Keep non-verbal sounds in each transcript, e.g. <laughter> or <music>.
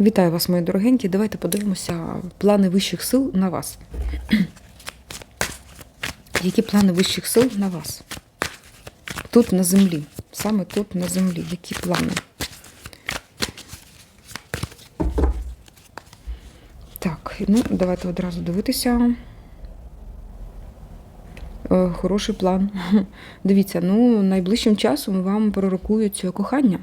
Вітаю вас, мої дорогенькі. Давайте подивимося плани вищих сил на вас. Які плани вищих сил на вас? Тут на землі. Саме тут на землі. Які плани? Так, ну давайте одразу дивитися. Е, Хороший план. <laughs> Дивіться, ну найближчим часом вам пророкують кохання.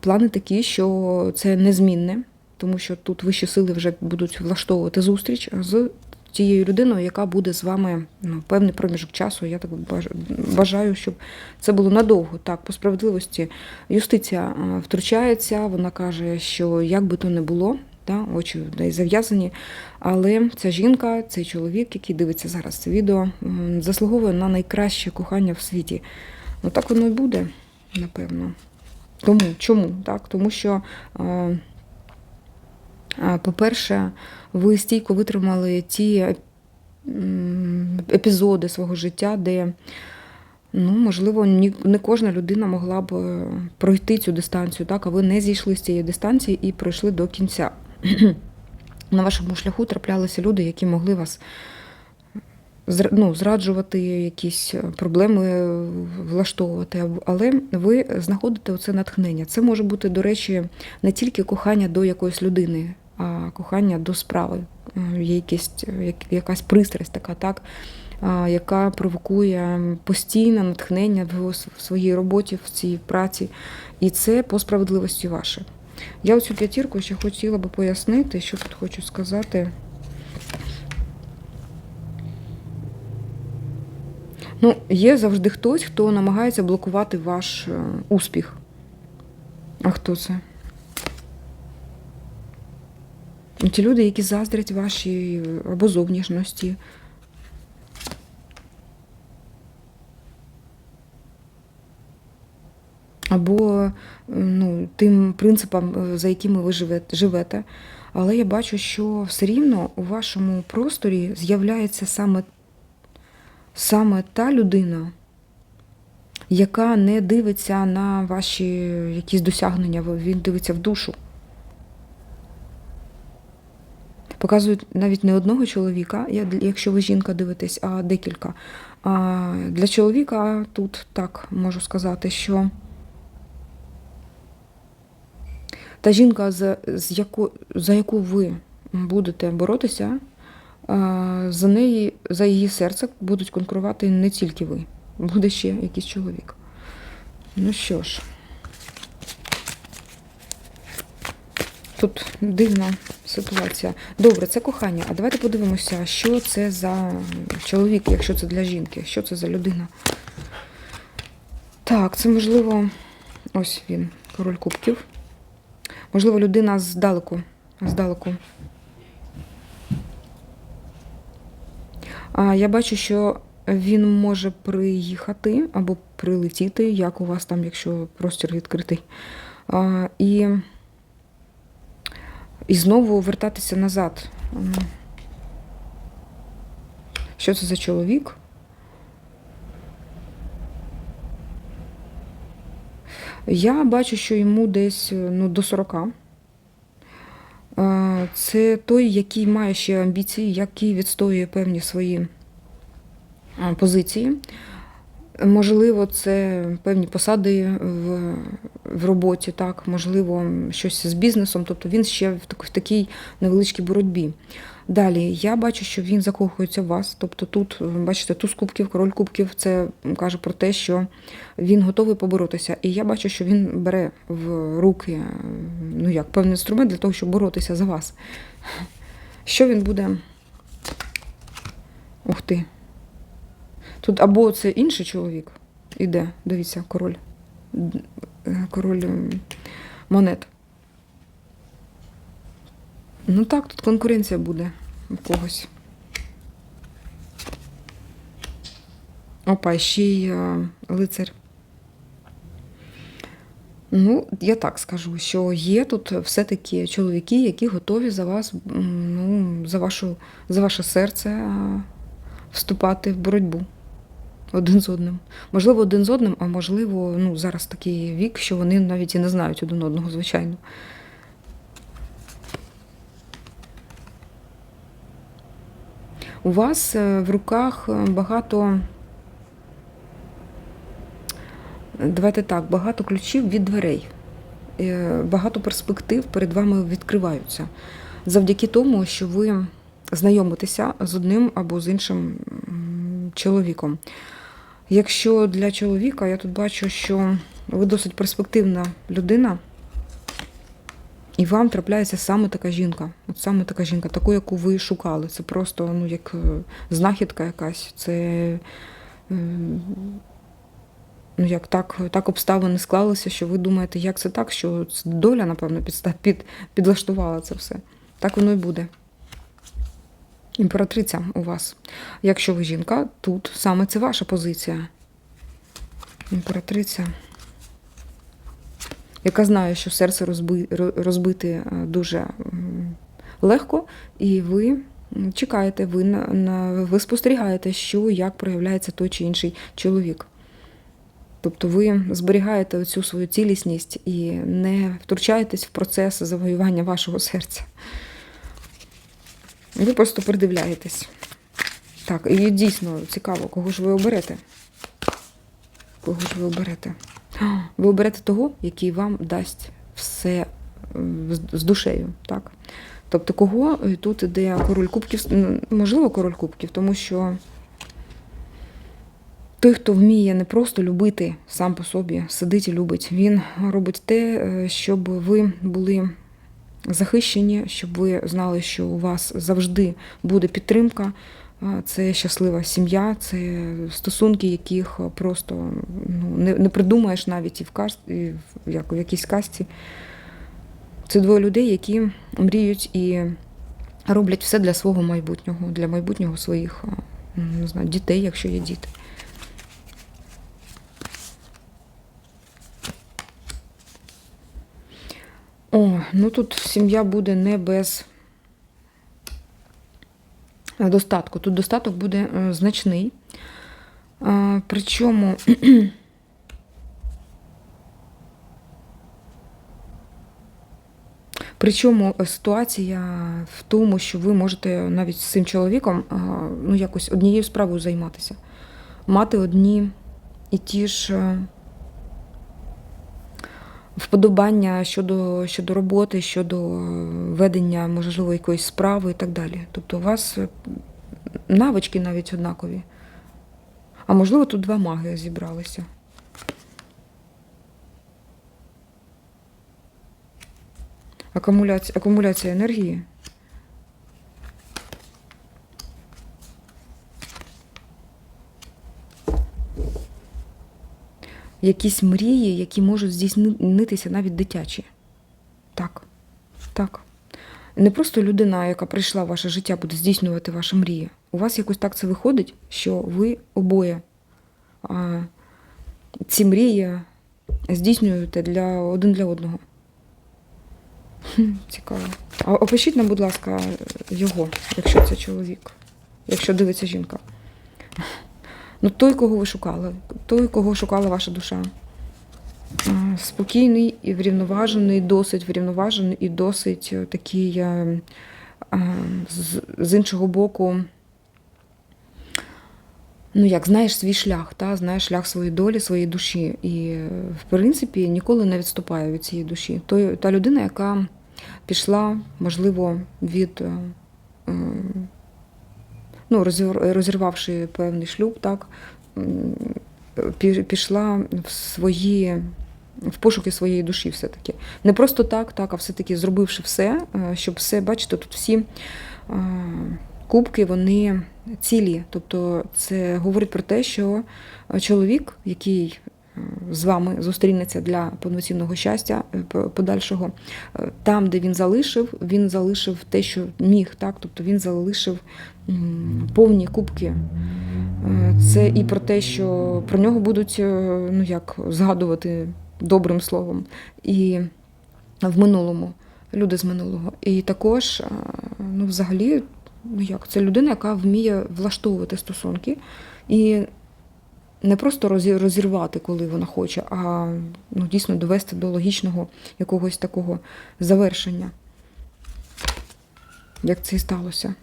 Плани такі, що це незмінне, тому що тут вищі сили вже будуть влаштовувати зустріч з тією людиною, яка буде з вами ну, певний проміжок часу. Я так бажаю, щоб це було надовго. Так, по справедливості юстиція втручається, вона каже, що як би то не було, та, очі зав'язані. Але ця жінка, цей чоловік, який дивиться зараз це відео, заслуговує на найкраще кохання в світі. Ну так воно і буде, напевно. Тому чому? Так? Тому що, е, е, по-перше, ви стійко витримали ті епізоди свого життя, де, ну, можливо, не кожна людина могла б е, пройти цю дистанцію, так? а ви не зійшли з цієї дистанції і пройшли до кінця. <clears throat> На вашому шляху траплялися люди, які могли вас ну, зраджувати, якісь е, проблеми е, влаштовувати, але ви знаходите оце натхнення. Це може бути, до речі, не тільки кохання до якоїсь людини, а кохання до справи. Е, е, якась пристрасть така, так, яка провокує постійне натхнення в своїй роботі, в цій праці. І це по справедливості ваше. Я оцю п'ятірку ще хотіла би пояснити, що тут хочу сказати. Ну, є завжди хтось, хто намагається блокувати ваш е, успіх. А хто це? Ті люди, які заздрять вашій е, або зовнішності. Або е, ну, тим принципам, за якими ви живете. Але я бачу, що все рівно у вашому просторі з'являється саме саме та людина, яка не дивиться на ваші якісь досягнення, він дивиться в душу. Показують навіть не одного чоловіка, якщо ви жінка дивитесь, а декілька. А для чоловіка тут так можу сказати, що та жінка, за, з яку, за яку ви будете боротися, за неї, за її серце будуть конкурувати не тільки ви, буде ще якийсь чоловік. Ну що ж, тут дивна ситуація. Добре, це кохання. А давайте подивимося, що це за чоловік, якщо це для жінки, що це за людина. Так, це можливо, ось він, король кубків. Можливо, людина здалеку. Здалеку. А я бачу, що він може приїхати або прилетіти, як у вас там, якщо простір відкритий. А, і, і знову вертатися назад. Що це за чоловік? Я бачу, що йому десь ну, до 40. Це той, який має ще амбіції, який відстоює певні свої позиції. Можливо, це певні посади в, в роботі, так, можливо, щось з бізнесом, тобто він ще в, так- в такій невеличкій боротьбі. Далі я бачу, що він закохується в вас. Тобто тут, бачите, туз кубків, король кубків, це каже про те, що він готовий поборотися. І я бачу, що він бере в руки ну як, певний інструмент для того, щоб боротися за вас. Що він буде? Ух ти. Тут або це інший чоловік іде, дивіться, король. Е, Король ем, монет. Ну так, тут конкуренція буде у когось. Опа, ще й е, лицар. Ну, я так скажу, що є тут все-таки чоловіки, які готові за вас, ну, за, вашу, за ваше серце а, вступати в боротьбу один з одним. Можливо, один з одним, а можливо, ну, зараз такий вік, що вони навіть і не знають один одного, звичайно. У вас е, в руках е, багато. Давайте так, багато ключів від дверей, е, багато перспектив перед вами відкриваються завдяки тому, що ви знайомитеся з одним або з іншим чоловіком. Якщо для чоловіка, я тут бачу, що ви досить перспективна людина, і вам трапляється саме така жінка. От саме така жінка, таку, яку ви шукали. Це просто ну, як е, знахідка якась. Це е, ну, як так, так обставини склалися, що ви думаєте, як це так, що доля, напевно, підста- під, підлаштувала це все. Так воно і буде. Імператриця у вас. Якщо ви жінка, тут саме це ваша позиція. Імператриця, яка знає, що серце розби, розбити е, дуже легко, і ви чекаєте, ви, на, ви спостерігаєте, що як проявляється той чи інший чоловік. Тобто ви зберігаєте цю свою цілісність і не втручаєтесь в процес завоювання вашого серця. Ви просто придивляєтесь. Так, і дійсно цікаво, кого ж ви оберете? Кого ж ви оберете? Ви оберете того, який вам дасть все з- душею. Так? Тобто, кого тут іде король кубків, можливо, король кубків, тому що той, хто вміє не просто любити сам по собі, сидить і любить, він робить те, е, щоб ви були захищені, щоб ви знали, що у вас завжди буде підтримка. Це щаслива сім'я, це стосунки, яких просто ну, не, не придумаєш навіть і в і в, як, в якійсь касті. Це двоє людей, які мріють і роблять все для свого майбутнього, для майбутнього своїх не знаю, дітей, якщо є діти. О, ну тут сім'я буде не без е, достатку. Тут достаток буде е, значний. Причому <clears throat> Причому ситуація в тому, що ви можете навіть з цим чоловіком ну, якось однією справою займатися, мати одні і ті ж е, вподобання щодо, щодо роботи, щодо е, ведення, можливо, якоїсь справи і так далі. Тобто у вас е, навички навіть однакові. А можливо, тут два маги зібралися. Акумуляція, акумуляція енергії. Якісь мрії, які можуть здійснитися навіть дитячі. Так, так. Не просто людина, яка прийшла в ваше життя, буде здійснювати ваші мрії. У вас якось так це виходить, що ви обоє а, ці мрії здійснюєте для, один для одного. Хм, Цікаво. А опишіть нам, будь ласка, його, якщо це чоловік, якщо дивиться жінка. Ну, той, кого ви шукали, той, кого шукала ваша душа. Спокійний і врівноважений, досить врівноважений і досить е, такий з, іншого боку. Ну, як знаєш свій шлях, та? знаєш шлях своєї долі, своєї душі. І, в принципі, ніколи не відступає від цієї душі. Той, та людина, яка пішла, можливо, від е, е, ну, розір- розірвавши певний шлюб, так, пішла в свої. В пошуки своєї душі все-таки. Не просто так, так, а все-таки зробивши все, е, щоб все, бачите, тут всі е, кубки, вони цілі. Тобто це говорить про те, що чоловік, який е, з вами зустрінеться для повноцінного щастя е, подальшого, е, там, де він залишив, він залишив те, що міг, так? тобто він залишив повні кубки. Е, Це і про те, що про нього будуть ну, як, згадувати добрим словом. І в минулому, люди з минулого. І також, ну, взагалі, ну як, це людина, яка вміє влаштовувати стосунки і не просто розірвати, коли вона хоче, а ну, дійсно довести до логічного якогось такого завершення. Як це і сталося.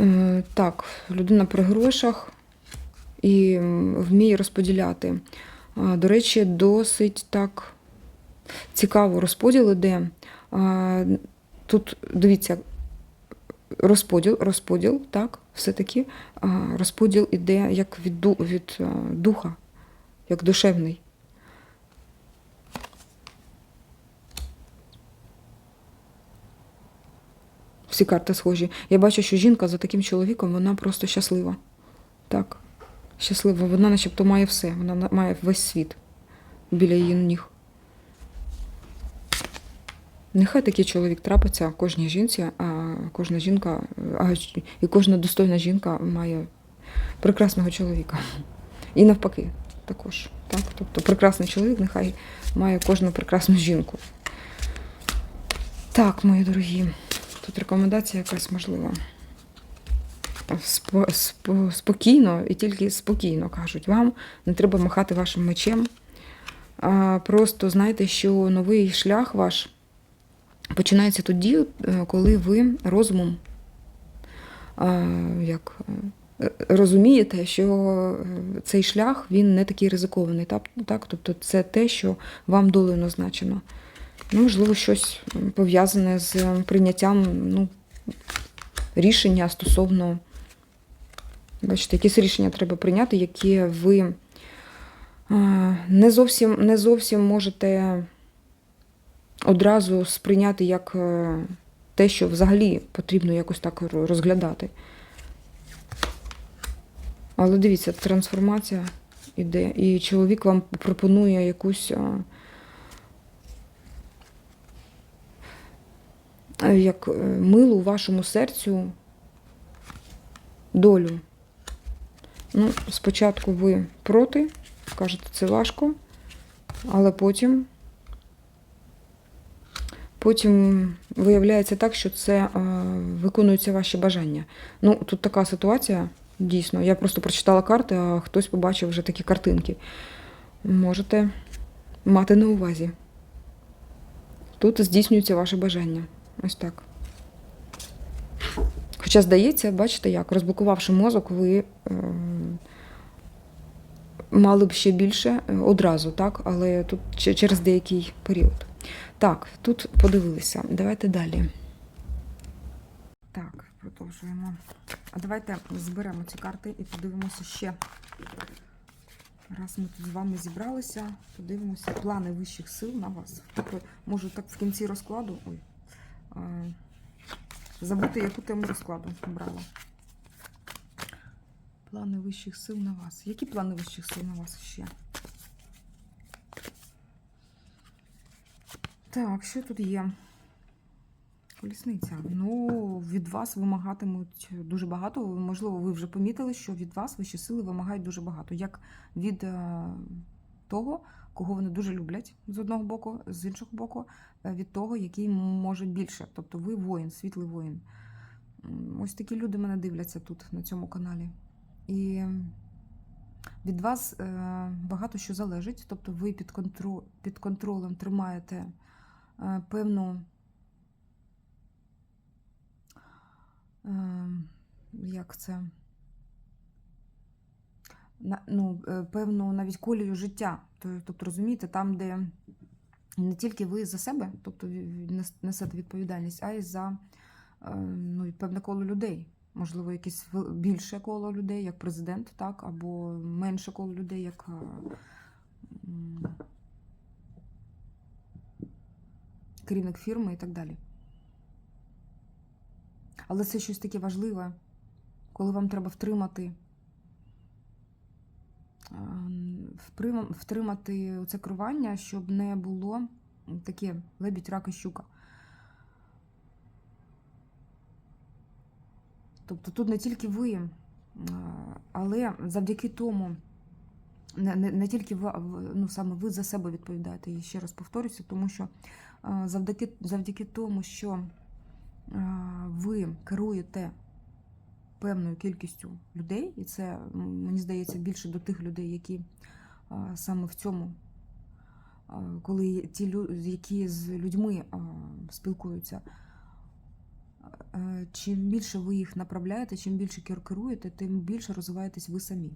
Е, Так, людина при грошах і вміє розподіляти. До речі, досить так цікаво розподіл іде. Тут дивіться, розподіл, розподіл, так, все-таки розподіл іде як від, від духа, як душевний. Всі карти схожі. Я бачу, що жінка за таким чоловіком, вона просто щаслива. Так, щаслива. Вона начебто має все. Вона має весь світ біля її ніг. Нехай такий чоловік трапиться кожній жінці, а кожна жінка, а і кожна достойна жінка має прекрасного чоловіка. І навпаки, також. Так? Тобто прекрасний чоловік нехай має кожну прекрасну жінку. Так, мої дорогі, тут рекомендація якась можлива. Спо, спо, спокійно і тільки спокійно кажуть вам, не треба махати вашим мечем. Просто знайте, що новий шлях ваш починається тоді, е, коли ви розумом як, е, розумієте, що е, цей шлях він не такий ризикований. Так? Тобто це те, що вам долею назначено. Ну, можливо, щось пов'язане з прийняттям ну, рішення стосовно. Бачите, якісь рішення треба прийняти, які ви не зовсім, не зовсім можете одразу сприйняти як е, те, що взагалі потрібно якось так розглядати. Але дивіться, трансформація іде, і чоловік вам пропонує якусь а, а, як е, милу вашому серцю долю. Ну, спочатку ви проти, кажете, це важко, але потім. Потім виявляється так, що це е, виконуються ваші бажання. Ну, тут така ситуація, дійсно. Я просто прочитала карти, а хтось побачив вже такі картинки. Можете мати на увазі. Тут здійснюється ваше бажання. Ось так. Хоча, здається, бачите як, розблокувавши мозок, ви е, мали б ще більше е, одразу, так? Але тут че- через деякий період. Так, тут подивилися. Давайте далі. Так, продовжуємо. А давайте зберемо ці карти і подивимося ще. Раз ми тут з вами зібралися, подивимося плани вищих сил на вас. Тобто, можу так в кінці розкладу. Ой. Забути, яку тему розкладу брала. Плани вищих сил на вас. Які плани вищих сил на вас ще? Так, що тут є? Колісниця. Ну, від вас вимагатимуть дуже багато. Можливо, ви вже помітили, що від вас вищі сили вимагають дуже багато. Як від е, того, кого вони дуже люблять з одного боку, з іншого боку, е, від того, який може більше. Тобто ви воїн, світлий воїн. Ось такі люди мене дивляться тут, на цьому каналі. І від вас е, багато що залежить. Тобто ви під, контро... під контролем тримаєте певну. е, Як це? Ну, е, певну навіть колію життя. То- Тобто, розумієте, там, де не тільки ви за себе, тобто несете відповідальність, а й за е, ну, певне коло людей. Можливо, якесь більше коло людей, як президент, так, або менше коло людей, як е, м, керівник фірми і так далі. Але це щось таке важливе, коли вам треба втримати, втримати це керування, щоб не було таке лебідь, рак і щука. Тобто тут не тільки ви, але завдяки тому, не, не, не тільки ви, ну, саме ви за себе відповідаєте. І ще раз повторюся, тому що завдяки, завдяки тому, що ви керуєте певною кількістю людей, і це, мені здається, більше до тих людей, які саме в цьому, коли ті люди, які з людьми спілкуються, чим більше ви їх направляєте, чим більше кер- керуєте, тим більше розвиваєтесь ви самі.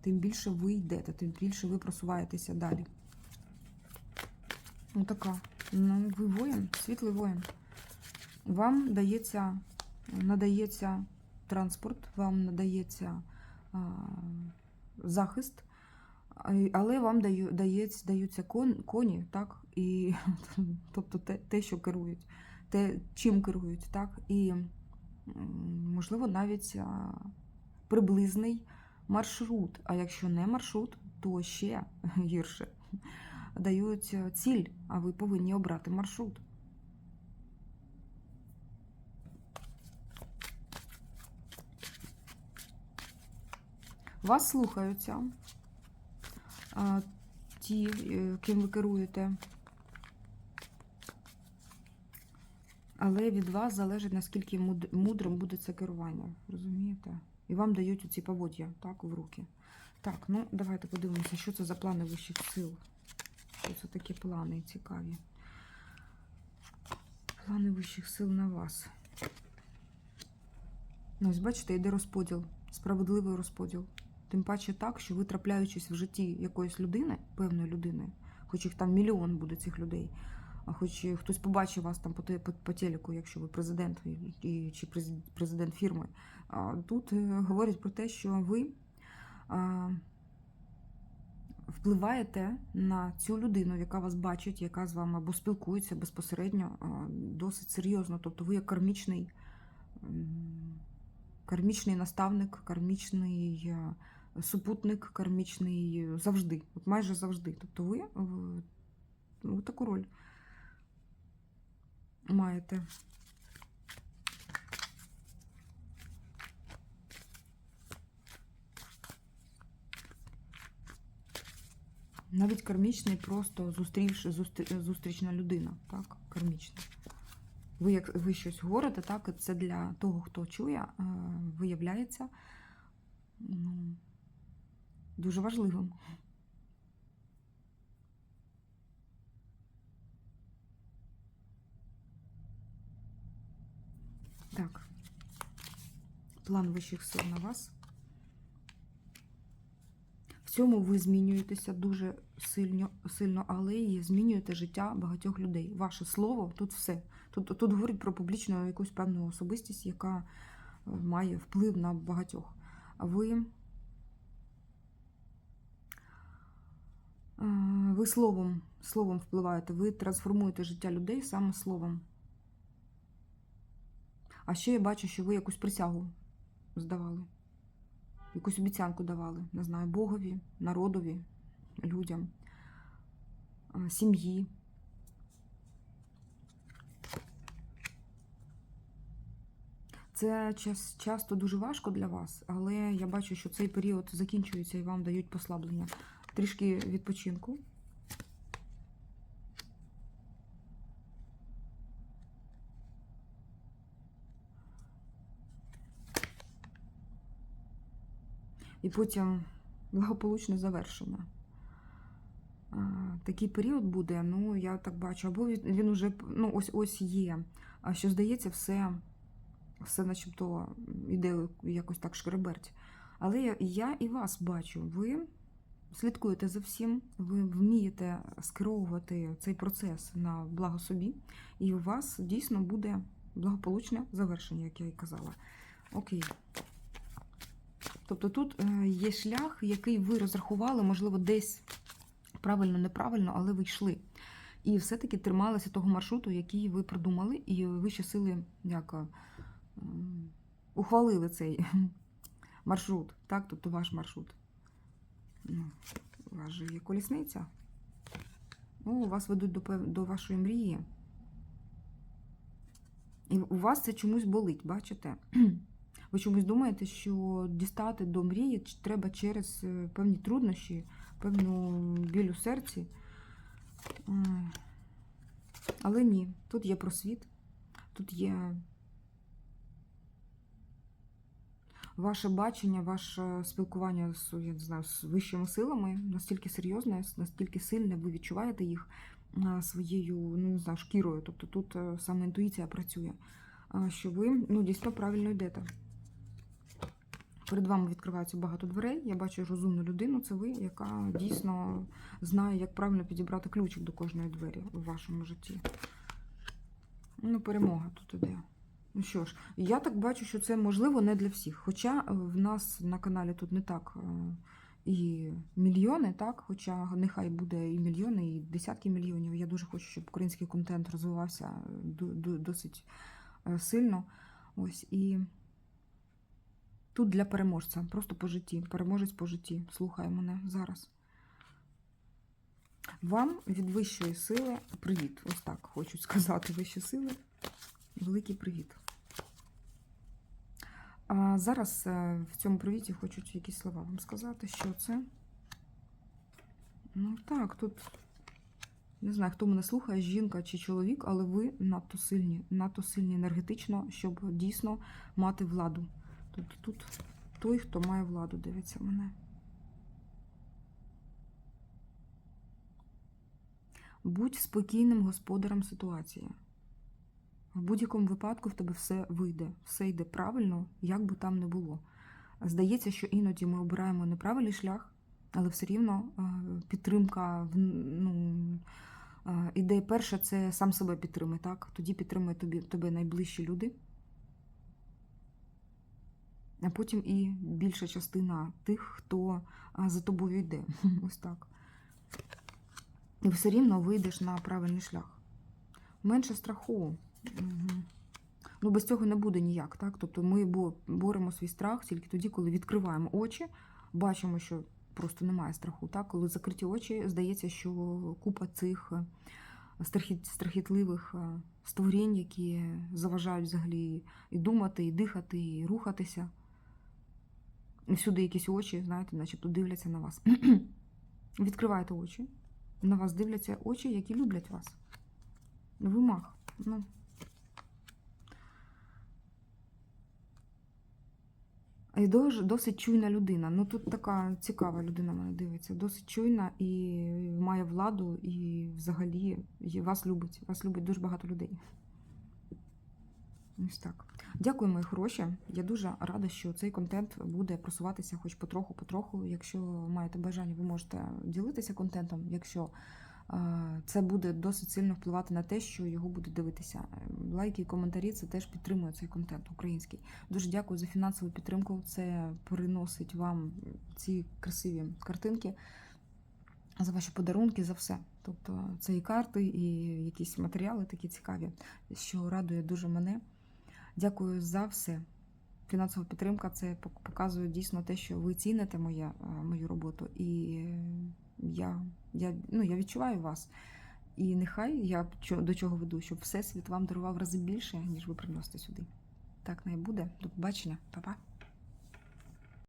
Тим більше ви йдете, тим більше ви просуваєтеся далі. Ну така. Ну, ви воїн, світлий воїн. Вам дається, надається транспорт, вам надається а, захист, але вам даю, дається, даються кон, коні, так? І, <laughs> тобто те, те, що керують, те, чим керують, так? І, можливо, навіть а, приблизний маршрут. А якщо не маршрут, то ще <laughs> гірше. Дають ціль, а ви повинні обрати маршрут. Вас слухаються ті, е, ким ви керуєте. Але від вас залежить, наскільки муд- мудрим буде це керування. Розумієте? І вам дають оці поводья так, в руки. Так, ну давайте подивимося, що це за плани вищих сил. Це такі плани цікаві. Плани вищих сил на вас. Ну, ось бачите, йде розподіл, справедливий розподіл. Тим паче так, що ви трапляючись в житті якоїсь людини, певної людини, хоч їх там мільйон буде цих людей, а хоч хтось побачив вас там по, по, по телеку, якщо ви президент і- чи президент фірми. А тут е, говорять про те, що ви а, впливаєте на цю людину, яка вас бачить, яка з вами або спілкується безпосередньо досить серйозно. Тобто ви як кармічний. Кармічний наставник, кармічний е, супутник, кармічний е, завжди, от майже завжди. Тобто ви таку роль маєте. Навіть кармічний просто зустрівши, зустр- зустрічна людина, так? Кармічна. Ви як ви щось говорите, так? Це для того, хто чує, е, виявляється ну, дуже важливим. Так. План вищих сил на вас. Цьому ви змінюєтеся дуже сильно, сильно, але і змінюєте життя багатьох людей. Ваше слово тут все. Тут, тут говорить про публічну якусь певну особистість, яка е, має вплив на багатьох. Ви, е, ви словом, словом впливаєте, ви трансформуєте життя людей саме словом. А ще я бачу, що ви якусь присягу здавали якусь обіцянку давали, не знаю, Богові, народові, людям, сім'ї. Це час, часто дуже важко для вас, але я бачу, що цей період закінчується і вам дають послаблення. Трішки відпочинку. І потім благополучне завершення. Такий період буде, ну, я так бачу, або він уже ну, ось ось є. А що здається, все, все начебто іде якось так шкреберть. Але я, я і вас бачу. Ви слідкуєте за всім, ви вмієте скеровувати цей процес на благо собі, і у вас дійсно буде благополучне завершення, як я і казала. Окей. Тобто тут е, є шлях, який ви розрахували, можливо, десь правильно, неправильно, але ви йшли. І все-таки трималися того маршруту, який ви придумали, і вищі сили як, е, ухвалили цей <laughs> маршрут, так? Тобто ваш маршрут. Ну, у вас же є колісниця. Ну, вас ведуть до, до вашої мрії. І у вас це чомусь болить, бачите? <clears throat> Ви чомусь думаєте, що дістати до мрії треба через е, певні труднощі, певну біль у серці. Але ні, тут є просвіт, тут є ваше бачення, ваше спілкування з, я не знаю, з вищими силами настільки серйозне, настільки сильне, ви відчуваєте їх своєю, ну не знаю, шкірою. Тобто тут е, саме інтуїція працює. що ви ну, дійсно правильно йдете. Перед вами відкривається багато дверей. Я бачу розумну людину. Це ви, яка дійсно знає, як правильно підібрати ключик до кожної двері у вашому житті. Ну, перемога тут іде. Ну що ж, я так бачу, що це можливо не для всіх. Хоча е, в нас на каналі тут не так е, і мільйони, так? Хоча нехай буде і мільйони, і десятки мільйонів. Я дуже хочу, щоб український контент розвивався ду- досить е, сильно. Ось і тут для переможця, просто по житті. Переможець по житті. Слухай мене зараз. Вам від вищої сили привіт. Ось так хочу сказати вищі сили. Великий привіт. А зараз е, в цьому привіті хочу якісь слова вам сказати, що це. Ну так, тут не знаю, хто мене слухає, жінка чи чоловік, але ви надто сильні, надто сильні енергетично, щоб дійсно мати владу. Тобто тут той, хто має владу, дивиться мене. Будь спокійним господарем ситуації. В будь-якому випадку в тебе все вийде, все йде правильно, як би там не було. Здається, що іноді ми обираємо неправильний шлях, але все рівно е, підтримка ну, е, ідея перша це сам себе підтримай, так? Тоді підтримує тобі, тебе найближчі люди. А потім і більша частина тих, хто за тобою йде. <laughs> Ось так. І все рівно вийдеш на правильний шлях. Менше страху. Ну, без цього не буде ніяк, так? Тобто ми боремо свій страх тільки тоді, коли відкриваємо очі, бачимо, що просто немає страху. Так? Коли закриті очі, здається, що купа цих е, страхітливих е, створінь, які заважають взагалі і думати, і дихати, і рухатися. Всюди якісь очі, знаєте, начебто дивляться на вас. <clears throat> Відкриваєте очі. На вас дивляться очі, які люблять вас. Ви мах. Ну. І досить чуйна людина. Ну тут така цікава людина мене дивиться. Досить чуйна і має владу, і взагалі вас любить. Вас любить дуже багато людей. Ось так. Дякую, мої хороші. Я дуже рада, що цей контент буде просуватися хоч потроху-потроху. Якщо маєте бажання, ви можете ділитися контентом. Якщо е, це буде досить сильно впливати на те, що його буде дивитися. Лайки і коментарі це теж підтримує цей контент український. Дуже дякую за фінансову підтримку. Це приносить вам ці красиві картинки. За ваші подарунки, за все. Тобто це і карти, і якісь матеріали такі цікаві, що радує дуже мене. Дякую за все. Фінансова підтримка це показує дійсно те, що ви ціните моє, е, мою роботу. І е, я, я, ну, я відчуваю вас. І нехай я до чого веду, щоб Всесвіт вам дарував рази більше, ніж ви приносите сюди. Так не буде. До побачення, Па-па.